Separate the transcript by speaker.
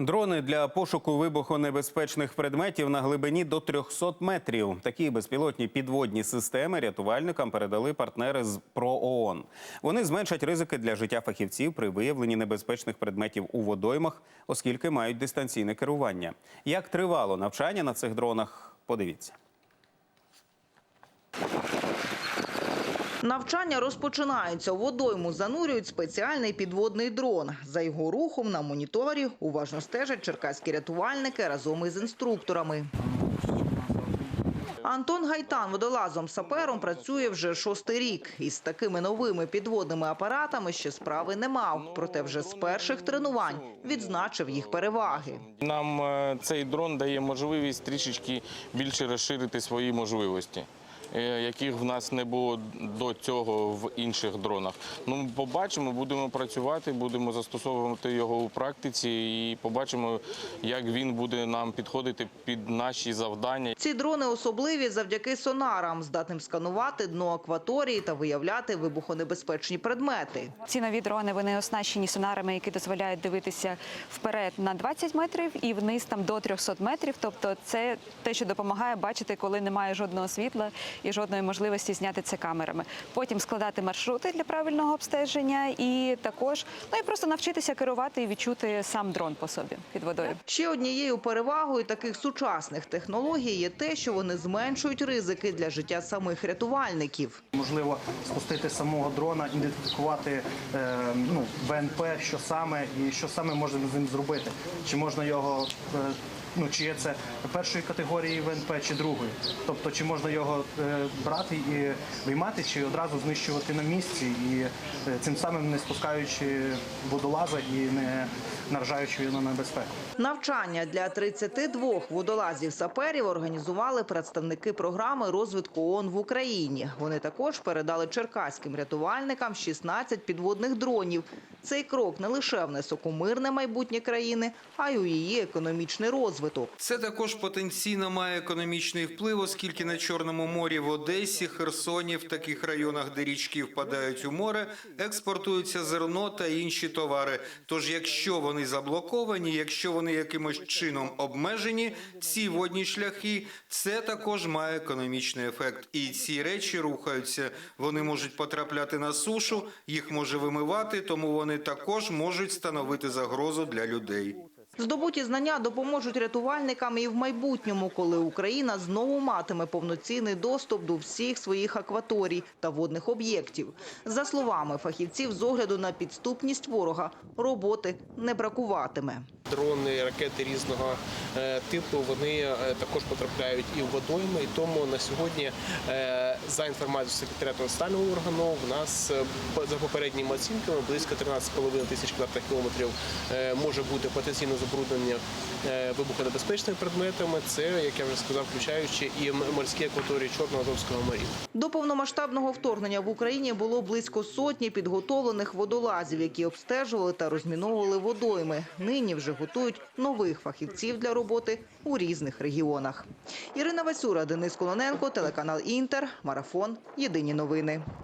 Speaker 1: Дрони для пошуку вибухонебезпечних предметів на глибині до 300 метрів. Такі безпілотні підводні системи рятувальникам передали партнери з ПРООН. Вони зменшать ризики для життя фахівців при виявленні небезпечних предметів у водоймах, оскільки мають дистанційне керування. Як тривало навчання на цих дронах? Подивіться.
Speaker 2: Навчання розпочинаються. Водойму занурюють спеціальний підводний дрон. За його рухом на моніторі уважно стежать черкаські рятувальники разом із інструкторами. Антон Гайтан водолазом сапером працює вже шостий рік. Із такими новими підводними апаратами ще справи не мав. Проте вже з перших тренувань відзначив їх переваги.
Speaker 3: Нам е, цей дрон дає можливість трішечки більше розширити свої можливості, яких в нас не було до цього в інших дронах. Ну, побачимо, будемо працювати, будемо застосовувати його у практиці і побачимо, як він буде нам підходити під наші завдання.
Speaker 2: Ці дрони особливі завдяки сонарам, здатним сканувати дно акваторії та виявляти вибухонебезпечні предмети.
Speaker 4: Ці нові дрони вони оснащені сонарами, які дозволяють дивитися вперед на 20 метрів і вниз там до 300 метрів. Тобто, це те, що допомагає бачити, коли немає жодного світла і жодної можливості зняти це камерами. Потім складати маршрути для правильного обстеження, і також ну і просто навчитися керувати і відчути сам дрон по собі під водою.
Speaker 2: Ще однією перевагою таких сучасних технологій є те, що вони зменшують ризики для життя самих рятувальників.
Speaker 5: Можливо, спустити самого дрона, ідентифікувати е, ну, ВНП, що саме і що саме можна з ним зробити. Чи можна його, е, ну чи є це першої категорії ВНП чи другої. Тобто, чи можна його е, брати і виймати, чи одразу знищувати на місці, і е, цим самим не спускаючи водолаза і не наражаючи його на небезпеку.
Speaker 2: Навчання для 32 водолазів-саперів організували представники програми розвитку ООН в Україні. Вони також передали черкаським рятувальникам 16 підводних дронів. Цей крок не лише внесок у мирне майбутнє країни, а й у її економічний розвиток.
Speaker 6: Це також потенційно має економічний вплив, оскільки на Чорному морі в Одесі, Херсоні, в таких районах, де річки впадають у море, експортуються зерно та інші товари. Тож, якщо вони заблоковані, якщо вони якимось чином обмежені, ці водні шляхи, це також має економічний ефект. І ці речі рухаються. Вони можуть потрапляти на сушу, їх може вимивати, тому вони також можуть становити загрозу для людей.
Speaker 2: Здобуті знання допоможуть рятувальникам і в майбутньому, коли Україна знову матиме повноцінний доступ до всіх своїх акваторій та водних об'єктів. За словами фахівців, з огляду на підступність ворога роботи не бракуватиме.
Speaker 7: Дрони, ракети різного е, типу вони е, також потрапляють і в водойми. І тому на сьогодні, е, за інформацією секретаріату національного органу, в нас за попередніми оцінками близько 13,5 тисяч квадратних кілометрів може бути потенційно забруднення вибухонебезпечними предметами. Це, як я вже сказав, включаючи і морські акваторії Чорного Азовського моря.
Speaker 2: До повномасштабного вторгнення в Україні було близько сотні підготовлених водолазів, які обстежували та розміновували водойми. Нині вже готують нових фахівців для роботи у різних регіонах. Ірина Васюра, Денис Колоненко, телеканал Інтер, Марафон. Єдині новини.